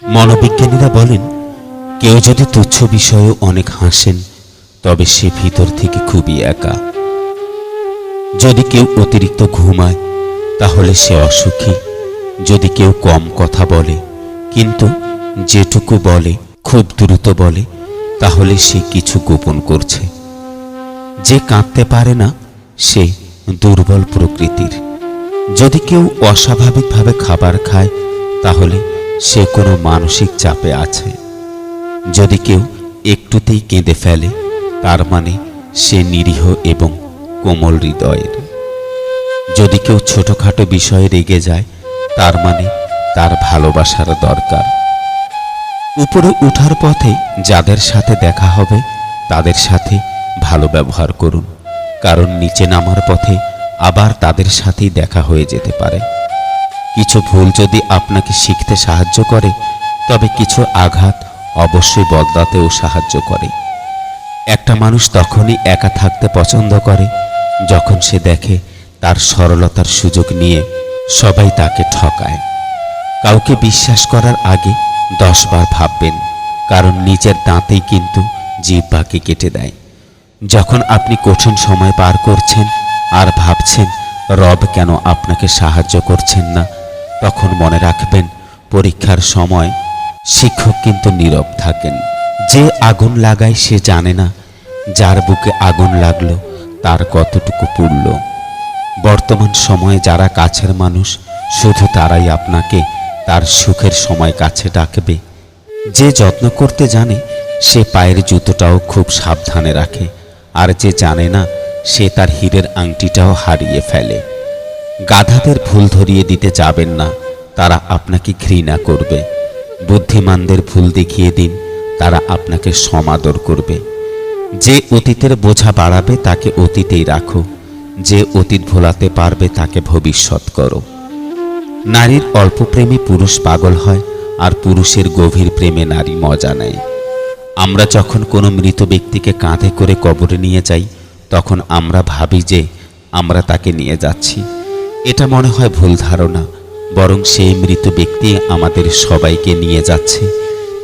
মনোবিজ্ঞানীরা বলেন, কেউ যদি তুচ্ছ বিষয়ে অনেক হাসেন, তবে সে ভিতর থেকে খুবই একা। যদি কেউ অতিরিক্ত ঘুমায়, তাহলে সে অসুখী। যদি কেউ কম কথা বলে, কিন্তু যেটুকু বলে, খুব দ্রুত বলে, তাহলে সে কিছু গোপন করছে। যে কাঁদতে পারে না, সে দুর্বল প্রকৃতির। যদি কেউ অস্বাভাবিকভাবে খাবার খায়, তাহলে সে কোনো মানসিক চাপে আছে। যদি কেউ একটুতেই কেঁদে ফেলে, তার মানে সে নিরীহ এবং কোমল হৃদয়ের। যদি কেউ ছোটখাটো বিষয়ে রেগে যায়, তার মানে তার ভালোবাসার দরকার। উপরে ওঠার পথে যাদের সাথে দেখা হবে, তাদের সাথে ভালো ব্যবহার করুন, কারণ নিচে নামার পথে আবার তাদের সাথেই দেখা হয়ে যেতে পারে। কিছু ভুল যদি আপনাকে শিখতে সাহায্য করে, তবে কিছু আঘাত অবশ্যই বদলাতেও সাহায্য করে। একটা মানুষ তখনই একা থাকতে পছন্দ করে, যখন সে দেখে তার সরলতার সুযোগ নিয়ে সবাই তাকে ঠকায়। কাউকে বিশ্বাস করার আগে দশবার ভাববেন, কারণ নিজের দাঁতেই কিন্তু জিহ্বাকে কেটে দেয়। যখন আপনি কঠিন সময় পার করছেন আর ভাবছেন রব কেন আপনাকে সাহায্য করছেন না তখন মনে রাখবেন, পরীক্ষার সময় শিক্ষক কিন্তু নীরব থাকেন। যে আগুন লাগায় সে জানে না, যার বুকে আগুন লাগল তার কতটুকু পুড়ল। বর্তমান সময়ে যারা কাছের মানুষ, শুধু তারাই আপনাকে তার সুখের সময় কাছে ডাকবে। যে যত্ন করতে জানে, সে পায়ের জুতোটাও খুব সাবধানে রাখে, আর যে জানে না, সে তার হীরের আংটিটাও হারিয়ে ফেলে। গাধাদের ভুল ধরিয়ে দিতে যাবেন না, তারা আপনাকে ঘৃণা করবে। বুদ্ধিমানদের ভুল দেখিয়ে দিন, তারা আপনাকে সমাদর করবে। যে অতীতের বোঝা বাড়াবে, তাকে অতীতেই রাখো। যে অতীত ভোলাতে পারবে, তাকে ভবিষ্যৎ করো। নারীর অল্প প্রেমে পুরুষ পাগল হয়, আর পুরুষের গভীর প্রেমে নারী মজা নেয়। আমরা যখন কোনো মৃত ব্যক্তিকে কাঁধে করে কবরে নিয়ে যাই, তখন আমরা ভাবি যে আমরা তাকে নিয়ে যাচ্ছি। এটা মনে হয় ভুল ধারণা, বরং সেই মৃত ব্যক্তি আমাদের সবাইকে নিয়ে যাচ্ছে।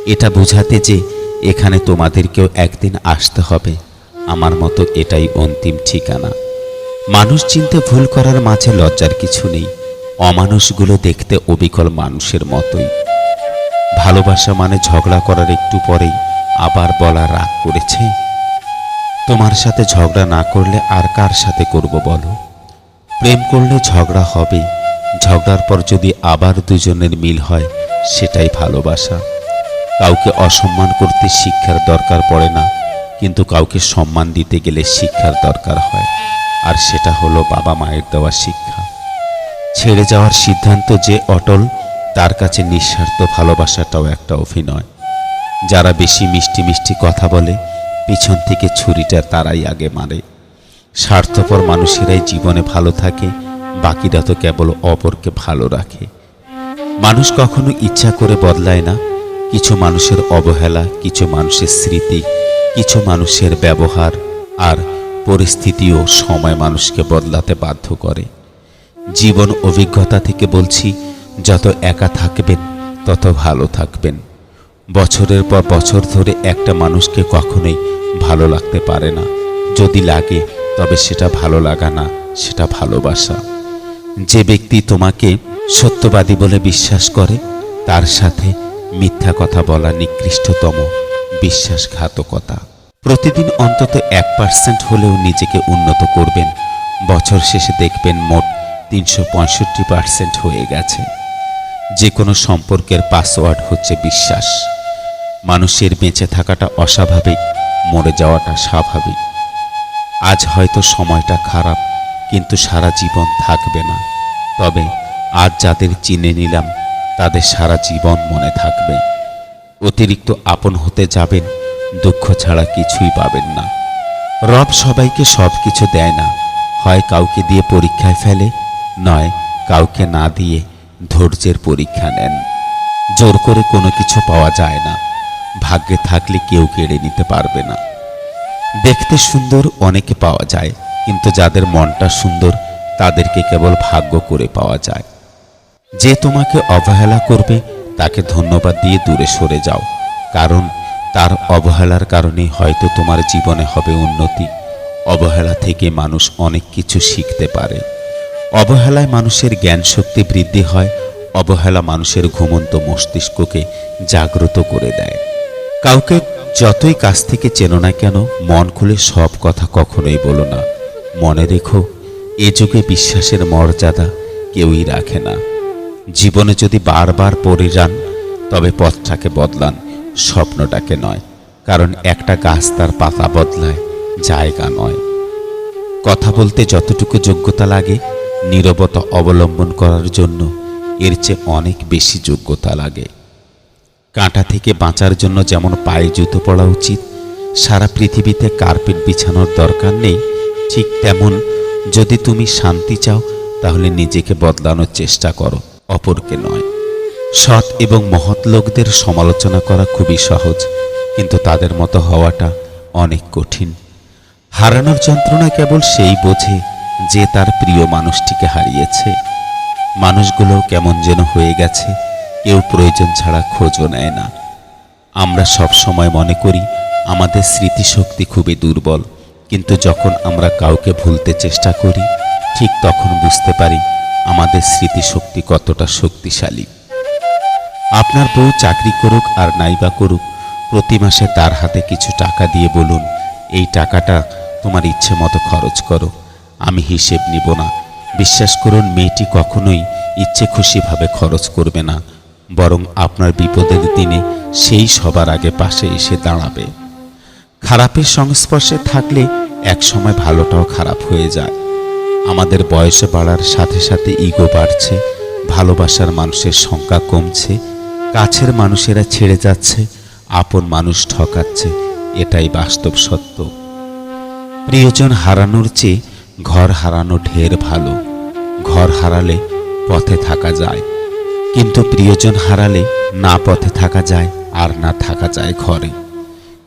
এটা বোঝাতে যে এখানে তোমাদেরকেও একদিন আসতে হবে। আমার মতো এটাই অন্তিম ঠিকানা। মানুষ চিনতে ভুল করার মাঝে লজ্জার কিছু নেই। অমানুষগুলো দেখতে অবিকল মানুষের মতোই। ভালোবাসা মানে ঝগড়া করার একটু পরেই আবার বলা রাগ করেছে। তোমার সাথে ঝগড়া না করলে আর কার সাথে করব বলো? প্রেম করলে ঝগড়া হবেই ঝগড়ার পর যদি আবার দুজনের মিল হয়, সেটাই ভালোবাসা। কাউকে অসম্মান করতে শিক্ষার দরকার পড়ে না, কিন্তু কাউকে সম্মান দিতে গেলে শিক্ষার দরকার হয়। আর সেটা হলো বাবা মায়ের দেওয়া শিক্ষা। ছেড়ে যাওয়ার সিদ্ধান্ত যে অটল, তার কাছে নিঃস্বার্থ ভালোবাসাটাও একটা অভিনয়। যারা বেশি মিষ্টি মিষ্টি কথা বলে, পিছন থেকে ছুরিটা তারাই আগে মারে। স্বার্থপর মানুষেরাই জীবনে ভালো থাকে, বাকিরা তো কেবল অপরকে ভালো রাখে। মানুষ কখনো ইচ্ছা করে বদলায় না। কিছু মানুষের অবহেলা, কিছু মানুষের স্মৃতি, কিছু মানুষের ব্যবহার আর পরিস্থিতিও সময় মানুষকে বদলাতে বাধ্য করে। জীবন অভিজ্ঞতা থেকে বলছি, যত একা থাকবেন, তত ভালো থাকবেন। বছরের পর বছর ধরে একটা মানুষকে কখনোই ভালো লাগতে পারে না। যদি লাগে তবে সেটা ভালো লাগা না, সেটা ভালোবাসা। যে ব্যক্তি তোমাকে সত্যবাদী বলে বিশ্বাস করে, তার সাথে মিথ্যা কথা বলা নিকৃষ্টতম বিশ্বাসঘাতকতা। প্রতিদিন অন্তত এক পার্সেন্ট হলেও নিজেকে উন্নত করবেন। বছর শেষে দেখবেন মোট তিনশো পঁয়ষট্টি পার্সেন্ট হয়ে গেছে। যে কোনো সম্পর্কের পাসওয়ার্ড হচ্ছে বিশ্বাস। মানুষের বেঁচে থাকাটা অস্বাভাবিক, মরে যাওয়াটা স্বাভাবিক। আজ হয়তো সময়টা খারাপ, কিন্তু সারা জীবন থাকবে না। তবে আজ যাদের চিনে নিলাম, তাদের সারা জীবন মনে থাকবে। অতিরিক্ত আপন হতে যাবেন, দুঃখ ছাড়া কিছুই পাবেন না। রব সবাইকে সব কিছু দেয় না, হয় কাউকে দিয়ে পরীক্ষায় ফেলে, নয় কাউকে না দিয়ে ধৈর্যের পরীক্ষা নেন। জোর করে কোনো কিছু পাওয়া যায় না, ভাগ্যে থাকলে কেউ কেড়ে নিতে পারবে না। দেখতে সুন্দর অনেকে পাওয়া যায়, কিন্তু যাদের মনটা সুন্দর, তাদেরকে কেবল ভাগ্য করে পাওয়া যায়। যে তোমাকে অবহেলা করবে, তাকে ধন্যবাদ দিয়ে দূরে সরে যাও, কারণ তার অবহেলার কারণে হয়তো তোমার জীবনে হবে উন্নতি। অবহেলা থেকে মানুষ অনেক কিছু শিখতে পারে। অবহেলায় মানুষের জ্ঞান শক্তি বৃদ্ধি হয়, অবহেলা মানুষের ঘুমন্ত মস্তিষ্ককে জাগ্রত করে দেয়। কাউকে যতই কাছ থেকে চেনো না কেন, মন খুলে সব কথা কখনোই বলো না। মনে রেখো, এ যুগে বিশ্বাসের মর্যাদা কেউই রাখে না। জীবনে যদি বারবার পড়ে যান, তবে পথটাকে বদলান, স্বপ্নটাকে নয়। কারণ একটা গাছ তার পাতা বদলায়, জায়গা নয়। কথা বলতে যতটুকু যোগ্যতা লাগে, নীরবতা অবলম্বন করার জন্য এর চেয়ে অনেক বেশি যোগ্যতা লাগে। কাঁটা থেকে বাঁচার জন্য যেমন পায়ে জুতো পরা উচিত, সারা পৃথিবীতে কার্পেট বিছানোর দরকার নেই, ঠিক তেমন যদি তুমি শান্তি চাও, তাহলে নিজেকে বদলানোর চেষ্টা করো, অপরকে নয়। সৎ এবং মহৎ লোকদের সমালোচনা করা খুবই সহজ, কিন্তু তাদের মতো হওয়াটা অনেক কঠিন। হারানোর যন্ত্রণা কেবল সেই বোঝে যে তার প্রিয় মানুষটিকে হারিয়েছে। মানুষগুলো কেমন যেন হয়ে গেছে কেউ প্রয়োজন ছাড়া খোঁজও নেয় না। আমরা সব সময় মনে করি, আমাদের স্মৃতিশক্তি খুবই দুর্বল, কিন্তু যখন আমরা কাউকে ভুলতে চেষ্টা করি, ঠিক তখন বুঝতে পারি আমাদের স্মৃতিশক্তি কতটা শক্তিশালী। আপনার বউ চাকরি করুক আর নাইবা করুক, প্রতি মাসে তার হাতে কিছু টাকা দিয়ে বলুন, এই টাকাটা তোমার ইচ্ছে মতো খরচ করো, আমি হিসেব নিব না। বিশ্বাস করুন, মেয়েটি কখনোই ইচ্ছে খুশিভাবে খরচ করবে না। বরং আপনার বিপদের দিনে সেই সবার আগে পাশে এসে দাঁড়াবে। খারাপের সংস্পর্শে থাকলে এক সময় ভালোটাও খারাপ হয়ে যায়। আমাদের বয়সে বাড়ার সাথে সাথে ইগো বাড়ছে, ভালোবাসার মানুষের সংখ্যা কমছে, কাছের মানুষেরা ছেড়ে যাচ্ছে, আপন মানুষ ঠকাচ্ছে, এটাই বাস্তব সত্য। প্রিয়জন হারানোর চেয়ে ঘর হারানো ঢের ভালো। ঘর হারালে পথে থাকা যায়। কিন্তু প্রিয়জন হারালে না পথে থাকা যায় আর না থাকা যায় ঘরে।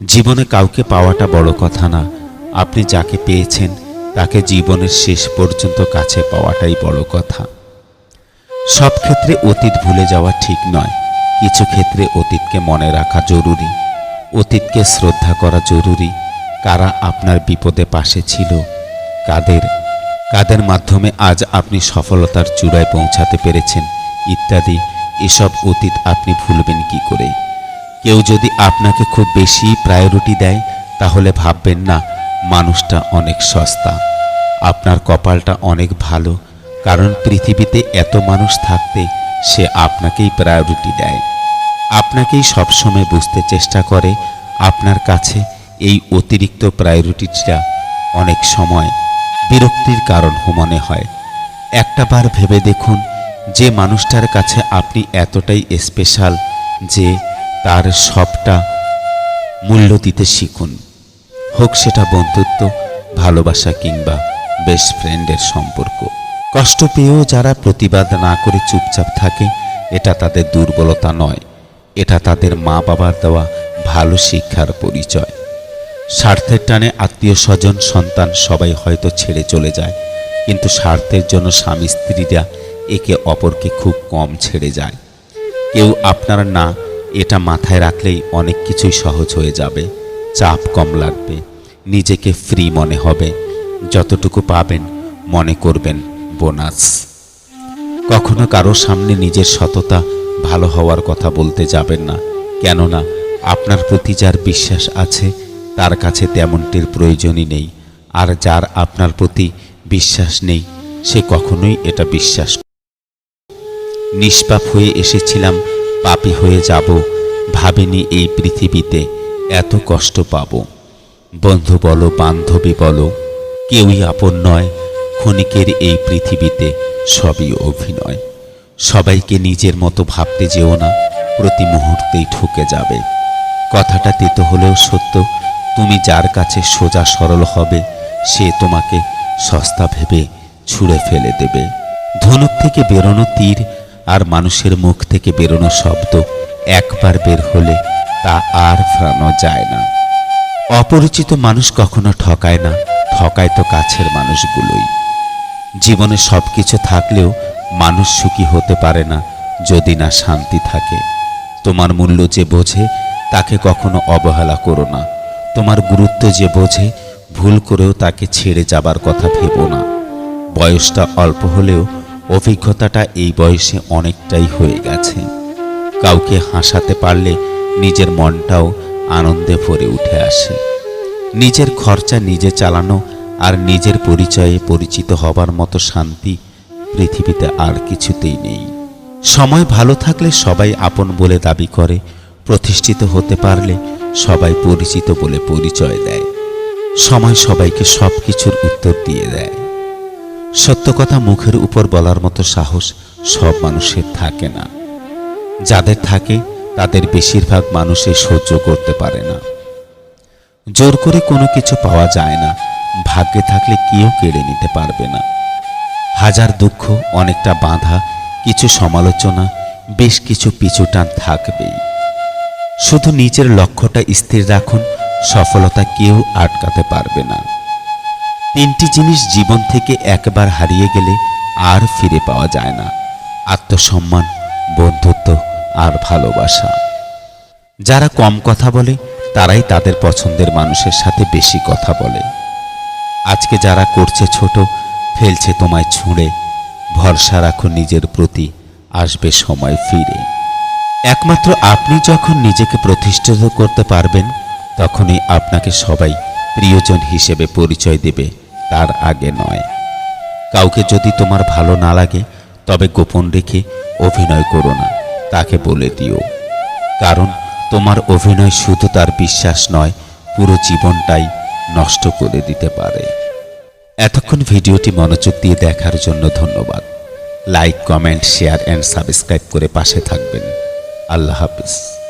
জীবনে কাউকে পাওয়াটা বড় কথা না। আপনি যাকে পেয়েছেন, তাকে জীবনের শেষ পর্যন্ত কাছে পাওয়াটাই বড় কথা। সব ক্ষেত্রে অতীত ভুলে যাওয়া ঠিক নয়। কিছু ক্ষেত্রে অতীতকে মনে রাখা জরুরি। অতীতকে শ্রদ্ধা করা জরুরি। কারা আপনার বিপদে পাশে ছিল? কাদের? কাদের মাধ্যমে আজ আপনি সফলতার চূড়ায় পৌঁছাতে পেরেছেন? ইত্যাদি, এসব অতীত আপনি ভুলবেন কি করে? কেউ যদি আপনাকে খুব বেশি প্রায়োরিটি দেয়, তাহলে ভাববেন না, মানুষটা অনেক সস্তা। আপনার কপালটা অনেক ভালো, কারণ পৃথিবীতে এত মানুষ থাকতে সে আপনাকেই প্রায়োরিটি দেয়। আপনাকেই সবসময় বুঝতে চেষ্টা করে, আপনার কাছে এই অতিরিক্ত প্রায়োরিটিটা অনেক সময় বিরক্তির কারণ মনে হয়। একটা বার ভেবে দেখুন যে মানুষটার কাছে আপনি এতটাই স্পেশাল যে তার সবটা মূল্য দিতে শিখুন। হোক সেটা বন্ধুত্ব, ভালোবাসা কিংবা বেস্ট ফ্রেন্ডের সম্পর্ক। কষ্ট পেয়েও যারা প্রতিবাদ না করে চুপচাপ থাকে, এটা তাদের দুর্বলতা নয়। এটা তাদের মা বাবার দেওয়া ভালো শিক্ষার পরিচয়। স্বার্থের টানে আত্মীয় স্বজন, সন্তান সবাই হয়তো ছেড়ে চলে যায়। কিন্তু স্বার্থের জন্য স্বামী স্ত্রীরা একে অপরকে খুব কম ছেড়ে যায়। কেউ আপনার না, এটা মাথায় রাখলেই অনেক কিছুই সহজ হয়ে যাবে। চাপ কম লাগবে, নিজেকে ফ্রি মনে হবে। যতটুকু পাবেন, মনে করবেন, বোনাস। কখনো কারও সামনে নিজের সততা ভালো হওয়ার কথা বলতে যাবেন না। কেননা, আপনার প্রতি যার বিশ্বাস আছে, তার কাছে তেমনটির প্রয়োজনই নেই। আর যার আপনার প্রতি বিশ্বাস নেই, সে কখনোই এটা বিশ্বাস নিষ্পাপ হয়ে এসেছিলাম, পাপী হয়ে যাব, ভাবিনি এই পৃথিবীতে এত কষ্ট পাব। বন্ধু বলো, বান্ধবী বলো, কেউই আপন নয়, ক্ষণিকের এই পৃথিবীতে সবই অভিনয়। সবাইকে নিজের মতো ভাবতে যেও না, প্রতি মুহূর্তেই ঠুকে যাবে। কথাটা তেতো হলেও সত্য, তুমি যার কাছে সোজা সরল হবে, সে তোমাকে সস্তা ভেবে ছুঁড়ে ফেলে দেবে। ধনুক থেকে বেরোনো তীর আর মানুষের মুখ থেকে বেরোনো শব্দ একবার বের হলে তা আর ফেরানো যায় না। অপরিচিত মানুষ কখনো ঠকায় না, ঠকায় তো কাছের মানুষগুলোই। জীবনে সব কিছু থাকলেও মানুষ সুখী হতে পারে না যদি না শান্তি থাকে। তোমার মূল্য যে বোঝে, তাকে কখনো অবহেলা করো না। তোমার গুরুত্ব যে বোঝে, ভুল করেও তাকে ছেড়ে যাবার কথা ভেবো না। বয়সটা অল্প হলেও অভিজ্ঞতাটা এই বয়সে অনেকটাই হয়ে গেছে। কাউকে হাসাতে পারলে নিজের মনটাও আনন্দে ভরে উঠে আসে। নিজের খরচা নিজে চালানো আর নিজের পরিচয়ে পরিচিত হবার মতো শান্তি পৃথিবীতে আর কিছুতেই নেই। সময় ভালো থাকলে সবাই আপন বলে দাবি করে, প্রতিষ্ঠিত হতে পারলে সবাই পরিচিত বলে পরিচয় দেয়। সময় সবাইকে সব কিছুর উত্তর দিয়ে দেয়। সত্য কথা মুখের উপর বলার মতো সাহস সব মানুষের থাকে না। যাদের থাকে, তাদের বেশিরভাগ মানুষই সহ্য করতে পারে না। জোর করে কোনো কিছু পাওয়া যায় না, ভাগ্যে থাকলে কেউ কেড়ে নিতে পারবে না। হাজার দুঃখ, অনেকটা বাঁধা, কিছু সমালোচনা, বেশ কিছু পিছুটান থাকবেই। শুধু নিজের লক্ষ্যটা স্থির রাখুন, সফলতা কেউ আটকাতে পারবে না। তিনটি জিনিস জীবন থেকে একবার হারিয়ে গেলে আর ফিরে পাওয়া যায় না। আত্মসম্মান, বন্ধুত্ব আর ভালোবাসা। যারা কম কথা বলে, তারাই তাদের পছন্দের মানুষের সাথে বেশি কথা বলে। আজকে যারা করছে ছোট, ফেলছে তোমায় ছুঁড়ে, ভরসা রাখো নিজের প্রতি, আসবে সময় ফিরে। একমাত্র আপনি যখন নিজেকে প্রতিষ্ঠিত করতে পারবেন, তখনই আপনাকে সবাই প্রিয়জন হিসেবে পরিচয় দেবে। তার আগে নয়। কাউকে যদি তোমার ভালো না লাগে, তবে গোপন রেখে অভিনয় করো না, তাকে বলে দিও। কারণ তোমার অভিনয় শুধু তার বিশ্বাস নয়, পুরো জীবনটাই নষ্ট করে দিতে পারে। এতক্ষণ ভিডিওটি মনোযোগ দিয়ে দেখার জন্য ধন্যবাদ। Like, comment, share and subscribe করে পাশে থাকবেন। আল্লাহ হাফিজ।